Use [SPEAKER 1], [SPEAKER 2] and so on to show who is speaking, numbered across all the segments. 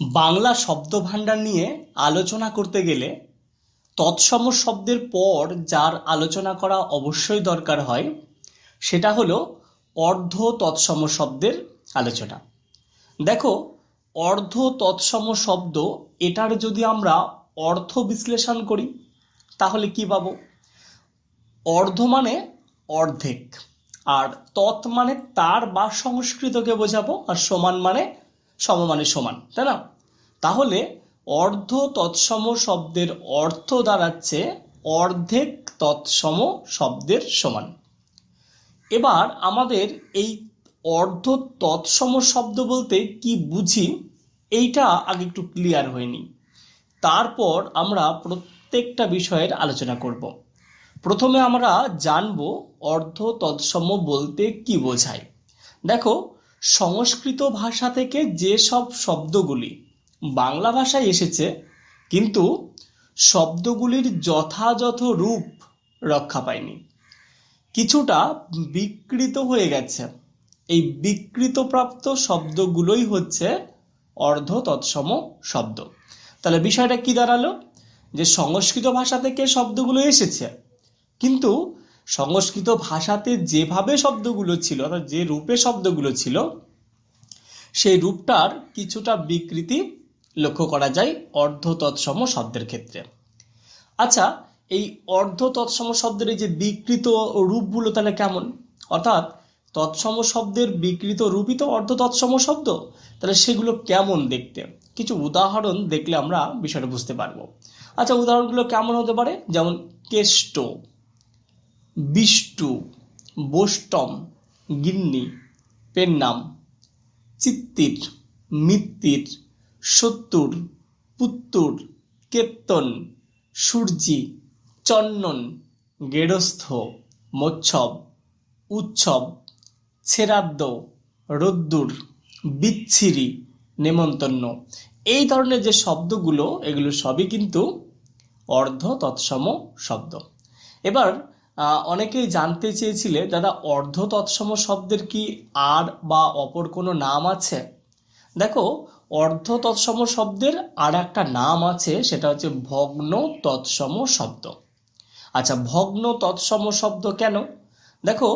[SPEAKER 1] বাংলা শব্দভাণ্ডার নিয়ে আলোচনা করতে গেলে তৎসম শব্দের পর যার আলোচনা করা অবশ্যই দরকার হয়, সেটা হলো অর্ধ তৎসম শব্দের আলোচনা। দেখো, অর্ধ তৎসম শব্দ, এটার যদি আমরা অর্থ বিশ্লেষণ করি, তাহলে কি পাবো? অর্ধ মানে অর্ধেক, আর তৎ মানে তার বা সংস্কৃতকে বোঝাবো, আর সমান মানে সম মানে সমান, তাই না? তাহলে অর্ধ তৎসম শব্দের অর্থ দাঁড়াচ্ছে অর্ধেক তৎসম শব্দের সমান। এবার আমাদের এই অর্ধ তৎসম শব্দ বলতে কি বুঝি, এইটা আগে একটু ক্লিয়ার হয়নি তারপর আমরা প্রত্যেকটা বিষয়ের আলোচনা করব। প্রথমে আমরা জানব অর্ধ তৎসম বলতে কি বোঝায়। দেখো সংস্কৃত ভাষা থেকে যেসব শব্দগুলি বাংলা ভাষায় এসেছে, কিন্তু শব্দগুলির যথাযথ রূপ রক্ষা পায়নি। কিছুটা বিকৃত হয়ে গেছে। এই বিকৃতপ্রাপ্ত শব্দগুলোই হচ্ছে অর্ধ তৎসম শব্দ। তাহলে বিষয়টা কি দাঁড়াল? যে সংস্কৃত ভাষা থেকে শব্দগুলো এসেছে, কিন্তু সংস্কৃত ভাষাতে যেভাবে শব্দগুলো ছিল, অর্থাৎ যে রূপে শব্দগুলো ছিল, সেই রূপটার কিছুটা বিকৃতি লক্ষ্য করা যায় অর্ধ তৎসম শব্দের ক্ষেত্রে। আচ্ছা এই অর্ধ তৎসম শব্দের এই যে বিকৃত রূপগুলো তাহলে কেমন? অর্থাৎ তৎসম শব্দের বিকৃত রূপই তো অর্ধ তৎসম শব্দ। তাহলে সেগুলো কেমন দেখতে? কিছু উদাহরণ দেখলে আমরা বিষয়টা বুঝতে পারব। আচ্ছা উদাহরণগুলো কেমন হতে পারে? যেমন কেষ্ট। বিষ্টু, বোষ্টম, গিন্নি, পেন্নাম, চিত্তির, মিত্তির, সত্তর, পুত্তুর, কেত্তন, সূর্যি, চন্দন, গেরস্থ মোচ্ছব উৎসব, ছেরাদ্দ, রোদ্দুর, বিচ্ছিরি, নেমন্তন্ন। এই ধরনের যে শব্দগুলো, এগুলো সবই কিন্তু অর্ধ তৎসম শব্দ। এবার অনেকেই জানতে চেয়েছিলে, দাদা অর্ধ তৎসম শব্দের কি আর বা অপর কোনো নাম আছে? দেখো অর্ধ তৎসম শব্দের আর একটা নাম আছে, সেটা হচ্ছে ভগ্ন তৎসম শব্দ। আচ্ছা ভগ্ন তৎসম শব্দ কেন? দেখো,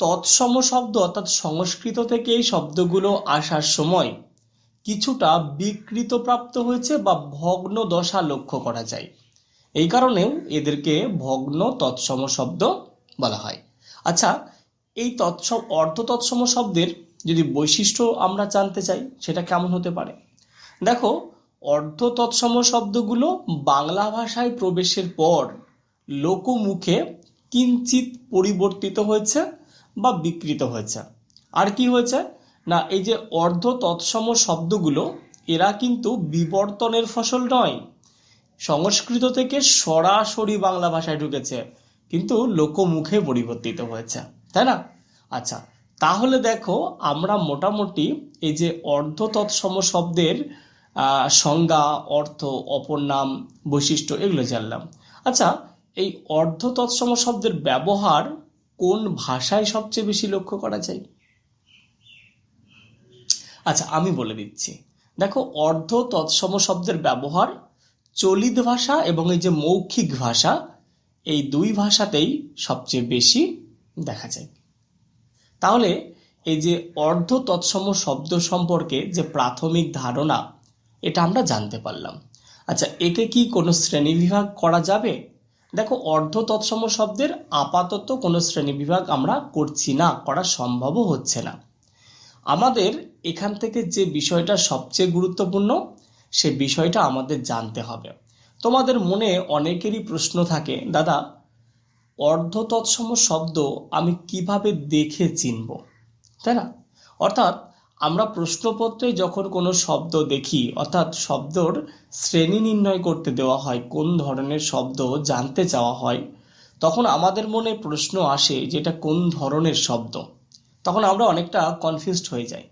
[SPEAKER 1] তৎসম শব্দ অর্থাৎ সংস্কৃত থেকে এই শব্দগুলো আসার সময় কিছুটা বিকৃত প্রাপ্ত হয়েছে বা ভগ্ন দশা লক্ষ্য করা যায়। এই কারণেও এদেরকে ভগ্ন তৎসম শব্দ বলা হয়। আচ্ছা এই তৎসম, অর্ধ তৎসম শব্দের যদি বৈশিষ্ট্য আমরা জানতে চাই, সেটা কেমন হতে পারে? দেখো, অর্ধ তৎসম শব্দগুলো বাংলা ভাষায় প্রবেশের পর লোকমুখে কিঞ্চিত পরিবর্তিত হয়েছে বা বিকৃত হয়েছে। আর কি হয়েছে? না, এই যে অর্ধ তৎসম শব্দগুলো, এরা কিন্তু বিবর্তনের ফসল নয়। সংস্কৃত থেকে সরাসরি বাংলা ভাষায় ঢুকেছে, কিন্তু লোকমুখে পরিবর্তিত হয়েছে, তাই না? আচ্ছা তাহলে দেখো আমরা মোটামুটি এই যে অর্ধ তৎসম শব্দের সংজ্ঞা, অর্থ, অপর নাম, বৈশিষ্ট্য এগুলো জানলাম। আচ্ছা এই অর্ধ তৎসম শব্দের ব্যবহার কোন ভাষায় সবচেয়ে বেশি লক্ষ্য করা যায়? আচ্ছা আমি বলে দিচ্ছি। দেখো অর্ধ তৎসম শব্দের ব্যবহার চলিত ভাষা এবং এই যে মৌখিক ভাষা, এই দুই ভাষাতেই সবচেয়ে বেশি দেখা যায়। তাহলে এই যে অর্ধ তৎসম শব্দ সম্পর্কে যে প্রাথমিক ধারণা, এটা আমরা জানতে পারলাম। আচ্ছা একে কি কোনো শ্রেণীবিভাগ করা যাবে? দেখো, অর্ধ তৎসম শব্দের আপাতত কোনো শ্রেণীবিভাগ আমরা করছি না, করা সম্ভবও হচ্ছে না। আমাদের এখান থেকে যে বিষয়টা সবচেয়ে গুরুত্বপূর্ণ সে বিষয়টা আমাদের জানতে হবে। তোমাদের মনে অনেকেরই প্রশ্ন থাকে, দাদা অর্ধ তৎসম শব্দ আমি কীভাবে দেখে চিনব? তাই না? অর্থাৎ আমরা প্রশ্নপত্রে যখন কোনো শব্দ দেখি, অর্থাৎ শব্দর শ্রেণি নির্ণয় করতে দেওয়া হয়, কোন ধরনের শব্দ জানতে চাওয়া হয়, তখন আমাদের মনে প্রশ্ন আসে যে এটা কোন ধরনের শব্দ। তখন আমরা অনেকটা কনফিউজড হয়ে যাই।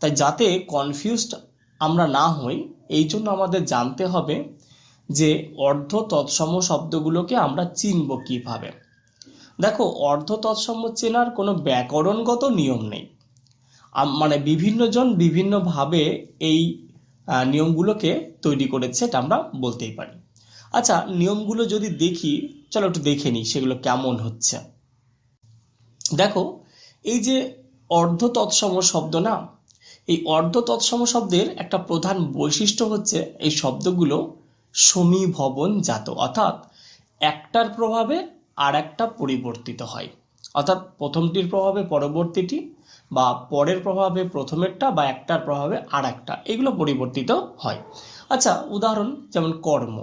[SPEAKER 1] তাই যাতে কনফিউজড আমরা না হই এই জন্য আমাদের জানতে হবে যে অর্ধ তৎসম শব্দগুলোকে আমরা চিনব কীভাবে। দেখো, অর্ধ তৎসম চেনার কোনো ব্যাকরণগত নিয়ম নেই। মানে বিভিন্নজন বিভিন্নভাবে এই নিয়মগুলোকে তৈরি করেছে এটা আমরা বলতেই পারি। আচ্ছা নিয়মগুলো যদি দেখি, চলো একটু দেখে নিই সেগুলো কেমন হচ্ছে। দেখো, এই যে অর্ধ তৎসম শব্দ না এই অর্ধ তৎসম শব্দের একটা প্রধান বৈশিষ্ট্য হচ্ছে এই শব্দগুলো সমীভবন জাত। অর্থাৎ একটার প্রভাবে আর একটা পরিবর্তিত হয়। অর্থাৎ প্রথমটির প্রভাবে পরবর্তীটি বা পরের প্রভাবে প্রথমেরটা বা একটার প্রভাবে আর একটা এগুলো পরিবর্তিত হয়। আচ্ছা উদাহরণ যেমন কর্ম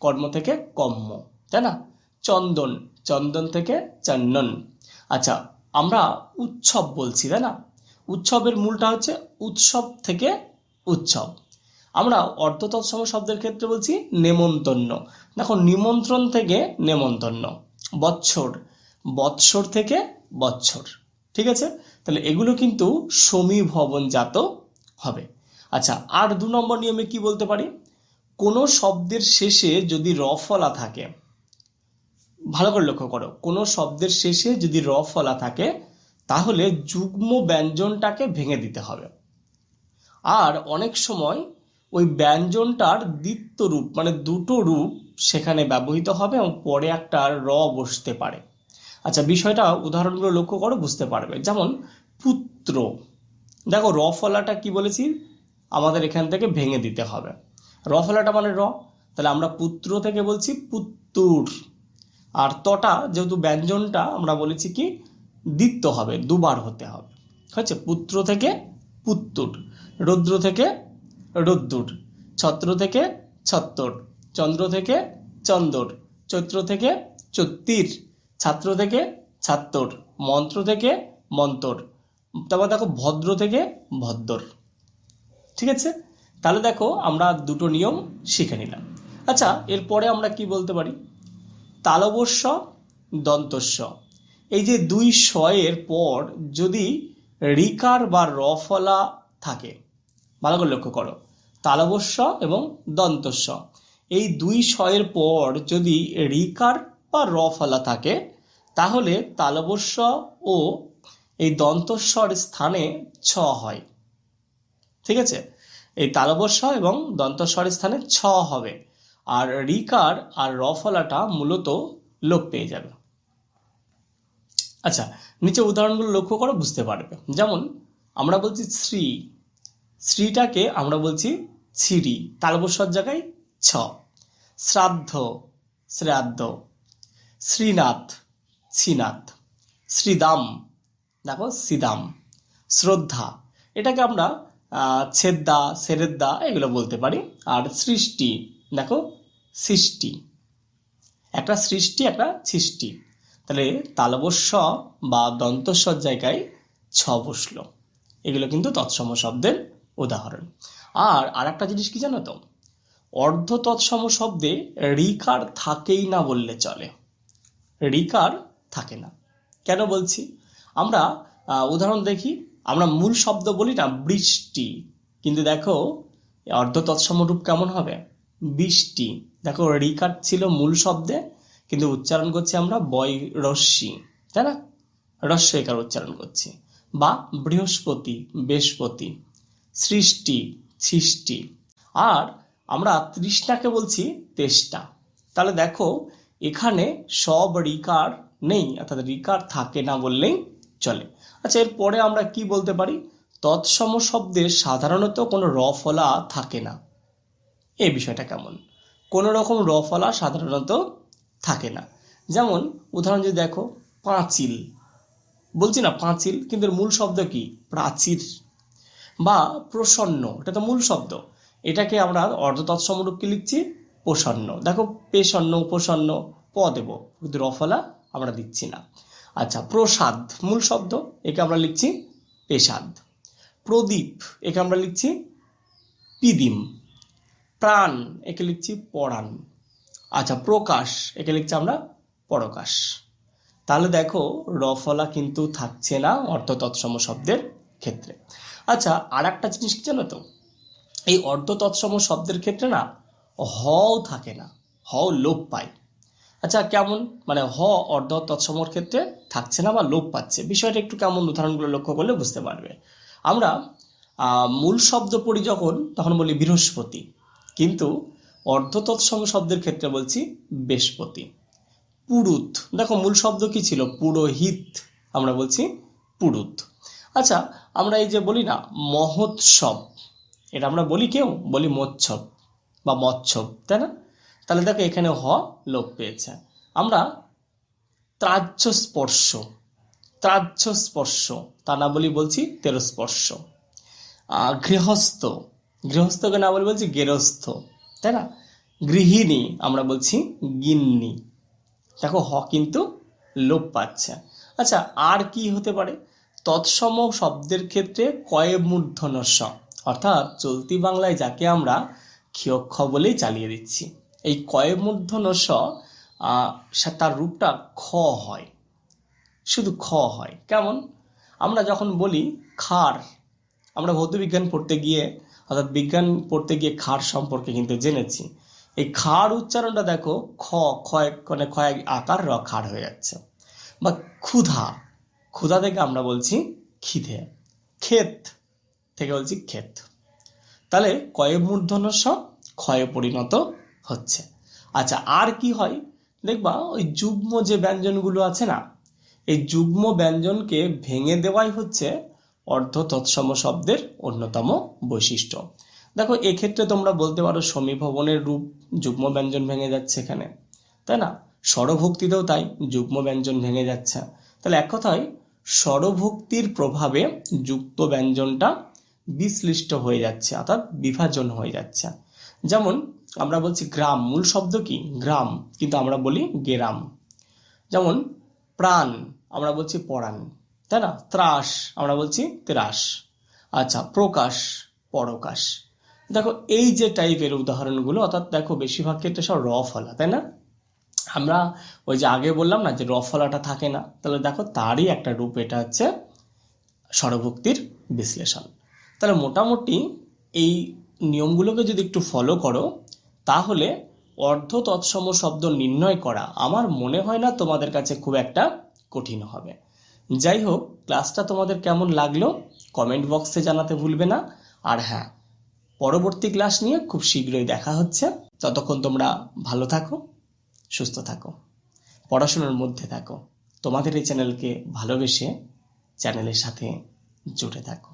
[SPEAKER 1] কর্ম থেকে কম্ম, তাই না? চন্দন চন্দন থেকে চন্দন। আচ্ছা আমরা উৎসব বলছি, তাই না? উৎসবের মূলটা হচ্ছে উৎসব থেকে উৎসব। আমরা অর্ধ তৎসম শব্দের ক্ষেত্রে বলছি নেমন্তন্ন। দেখো, নিমন্ত্রণ থেকে নেমন্তন্ন, বৎসর বৎসর থেকে বৎসর, ঠিক আছে? তাহলে এগুলো কিন্তু সমীভবনজাত হবে। আচ্ছা আর দু নম্বর নিয়মে কি বলতে পারি? কোনো শব্দের শেষে যদি র ফলা থাকে, ভালো করে লক্ষ্য করো, কোনো শব্দের শেষে যদি র ফলা থাকে তাহলে যুগ্ম ব্যঞ্জনটাকে ভেঙে দিতে হবে। আর অনেক সময় ওই ব্যঞ্জনটার দ্বিত্ব রূপ মানে দুটো রূপ সেখানে ব্যবহৃত হবে এবং পরে একটা র বসতে পারে। আচ্ছা বিষয়টা উদাহরণগুলো লক্ষ্য করো, বুঝতে পারবে। যেমন পুত্র। দেখো, র ফলাটা কি বলেছি? আমাদের এখান থেকে ভেঙে দিতে হবে। র ফলাটা মানে র। তাহলে আমরা পুত্র থেকে বলছি পুত্তুর। আর তটা, যেহেতু ব্যঞ্জনটা আমরা বলেছি কি? দ্বিত্ব হবে, দুবার হতে হবে। হচ্ছে পুত্র থেকে পুত্তুর, রৌদ্র থেকে রোদ্দুর ছত্র থেকে ছত্তর, চন্দ্র থেকে চন্দর চৈত্র থেকে চত্তির ছাত্র থেকে ছাত্তর, মন্ত্র থেকে মন্তর তারপর দেখো ভদ্র থেকে ভদ্দর ঠিক আছে? তাহলে দেখো আমরা দুটো নিয়ম শিখে নিলাম। আচ্ছা এরপরে আমরা কি বলতে পারি? তালবস্য দন্তস্য এই যে দুই শয়ের পর যদি রিকার বা রফলা থাকে, ভালো করে লক্ষ্য করো তালবস্য এবং দন্তস্য। এই দুই শয়ের পর যদি রিকার বা রফলা থাকে, তাহলে তালবস্য ও এই দন্তস্বর স্থানে ছ হয়। ঠিক আছে? এই তালবস্য এবং দন্তস্বর স্থানে ছ হবে। আর রিকার আর রফলাটা মূলত লোপ পেয়ে যাবে। আচ্ছা নিচে উদাহরণগুলো লক্ষ্য করো, বুঝতে পারবে। যেমন, আমরা বলছি শ্রী। শ্রীটাকে আমরা বলছি ছিরি তালবস্বর জায়গায় ছ। শ্রাদ্ধ শ্রাদ্ধ। শ্রীনাথ শ্রীনাথ। শ্রীদাম, দেখো, শ্রীদাম। শ্রদ্ধা, এটাকে আমরা ছেদ্দা, সেরেদ্দা এগুলো বলতে পারি। আর সৃষ্টি, দেখো, সৃষ্টি। একটা সৃষ্টি একটা সৃষ্টি তাহলে তালবস্য বা দন্তস্বর জায়গায় ছ বসল। এগুলো কিন্তু তৎসম শব্দের উদাহরণ। আর আরেকটা জিনিস কি জানো তো? অর্ধ তৎসম শব্দে রিকার থাকেই না বললে চলে। রিকার থাকে না। কেন বলছি? আমরা উদাহরণ দেখি। আমরা মূল শব্দ বলি না, বৃষ্টি। কিন্তু দেখো, অর্ধ তৎসম রূপ কেমন হবে? বৃষ্টি। দেখো রিকার ছিল মূল শব্দে কিন্তু উচ্চারণ করছি আমরা বয় তাই না? রস্যইকার উচ্চারণ করছি। বা বৃহস্পতি বৃহস্পতি, সৃষ্টি সৃষ্টি। আর আমরা তৃষ্ণাকে বলছি তেষ্টা। তাহলে দেখো, এখানে সব রিকার নেই, অর্থাৎ রিকার থাকে না বললেই চলে। আচ্ছা এরপরে আমরা কি বলতে পারি? তৎসম শব্দের সাধারণত কোনো র ফলা থাকে না। এই বিষয়টা কেমন? কোনো রকম র ফলা সাধারণত থাকে না। যেমন, উদাহরণ যদি দেখো, পাঁচিল। বলছি না পাঁচিল, কিন্তু মূল শব্দ কি? প্রাচীর বা প্রসন্ন। এটা তো মূল শব্দ। এটাকে আমরা অর্ধ তৎসমরূপকে লিখছি প্রসন্ন। দেখো, পেসন্ন, উপসন্ন, প দেব। কিন্তু রফলা আমরা দিচ্ছি না। আচ্ছা প্রসাদ, মূল শব্দ, একে আমরা লিখছি পেশাদ। প্রদীপ, একে আমরা লিখছি পিদিম। প্রাণ, একে লিখছি পরাণ। আচ্ছা প্রকাশ। একে লিখছি আমরা পরকাশ। তাহলে দেখো রফলা কিন্তু থাকছে না অর্থ তৎসম শব্দের ক্ষেত্রে। আচ্ছা আর একটা জিনিস কি জানো তো? এই অর্ধ তৎসম শব্দের ক্ষেত্রে না, হও থাকে না, হও লোপ পায়। আচ্ছা কেমন? মানে হ, অর্ধ তৎসমর ক্ষেত্রে থাকছে না বা লোপ পাচ্ছে। বিষয়টা একটু কেমন? উদাহরণগুলো লক্ষ্য করলে বুঝতে পারবে। আমরা মূল শব্দ পড়ি যখন, তখন বলি বৃহস্পতি। কিন্তু অর্ধ তৎসম শব্দের ক্ষেত্রে বলছি বৃহস্পতি। পুরুত। দেখো, মূল শব্দ কি ছিল? পুরোহিত। আমরা বলছি পুরুত। আচ্ছা আমরা এই যে বলি না, মহোৎসব। এটা আমরা বলি কেউ? বলি মৎসব বা মৎসব, তাই না? তাহলে দেখো, এখানে হ লোপ পেয়েছে। আমরা ত্রাহ্য স্পর্শ ত্রাহ্য স্পর্শ তা না বলি বলছি তেরস্পর্শ। গৃহস্থ। গৃহস্থকে না বলি বলছি গেরস্থ। তাই না? গৃহিণী, আমরা বলছি গিন্নি। দেখো, হ কিন্তু লোপ পাচ্ছে। আচ্ছা আর কি হতে পারে? তৎসম শব্দের ক্ষেত্রে কয়ে মূর্ধন্য স অর্থাৎ চলতি বাংলায় যাকে আমরা ক্ষিয়ক্ষ বলেই চালিয়ে দিচ্ছি। এই কয়ে মূর্ধন্য স তার রূপটা খ হয়। শুধু খ হয়। কেমন? আমরা যখন বলি খার, আমরা ভৌতবিজ্ঞান পড়তে গিয়ে অর্থাৎ বিজ্ঞান পড়তে গিয়ে খার সম্পর্কে কিন্তু জেনেছি। এই খার উচ্চারণটা দেখো, খ ক্ষয় মানে ক্ষয় আকার র খার হয়ে যাচ্ছে। বা ক্ষুধা ক্ষুধা থেকে আমরা বলছি খিদে। ক্ষেত থেকে বলছি ক্ষেত। তাহলে কয়ে মূর্ধন্য স ক্ষয়ে পরিণত হচ্ছে। আচ্ছা আর কি হয়? দেখবা, ওই যুগ্ম যে ব্যঞ্জনগুলো আছে না, এই যুগ্ম ব্যঞ্জনকে ভেঙে দেওয়াই হচ্ছে অর্ধ তৎসম শব্দের অন্যতম বৈশিষ্ট্য। দেখো, এক্ষেত্রে তোমরা বলতে পারো সমীভবনের রূপ যুগ্ম ব্যঞ্জন ভেঙে যাচ্ছে এখানে। তাই না? স্বরভক্তিতেও তাই যুগ্ম ব্যঞ্জন ভেঙে যাচ্ছে। তাহলে এক কথায়, স্বরভক্তির প্রভাবে যুক্ত ব্যঞ্জনটা বিশ্লিষ্ট হয়ে যাচ্ছে, অর্থাৎ বিভাজন হয়ে যাচ্ছে। যেমন, আমরা বলছি গ্রাম, মূল শব্দ কি? গ্রাম, কিন্তু আমরা বলি গেরাম। যেমন, প্রাণ, আমরা বলছি পরাণ। তাই না? ত্রাস, আমরা বলছি ত্রাস। আচ্ছা প্রকাশ, পরকাশ। দেখো, এই যে টাইপের উদাহরণগুলো, অর্থাৎ দেখো, বেশিরভাগ ক্ষেত্রে সব র ফলা, তাই না? আমরা ওই যে আগে বললাম না, যে র ফলাটা থাকে না, তাহলে দেখো, তারই একটা রূপ এটা হচ্ছে স্বরভক্তির বিশ্লেষণ। তাহলে মোটামুটি এই নিয়মগুলোকে যদি একটু ফলো করো, তাহলে অর্ধ তৎসম শব্দ নির্ণয় করা আমার মনে হয় না তোমাদের কাছে খুব একটা কঠিন হবে। যাই হোক ক্লাসটা তোমাদের কেমন লাগল কমেন্ট বক্সে জানাতে ভুলবে না। আর হ্যাঁ পরবর্তী ক্লাস নিয়ে খুব শীঘ্রই দেখা হচ্ছে। ততক্ষণ তোমরা ভালো থাকো, সুস্থ থাকো, পড়াশোনার মধ্যে থাকো। তোমাদের এই চ্যানেলকে ভালোবেসে চ্যানেলের সাথে জুড়ে থাকো।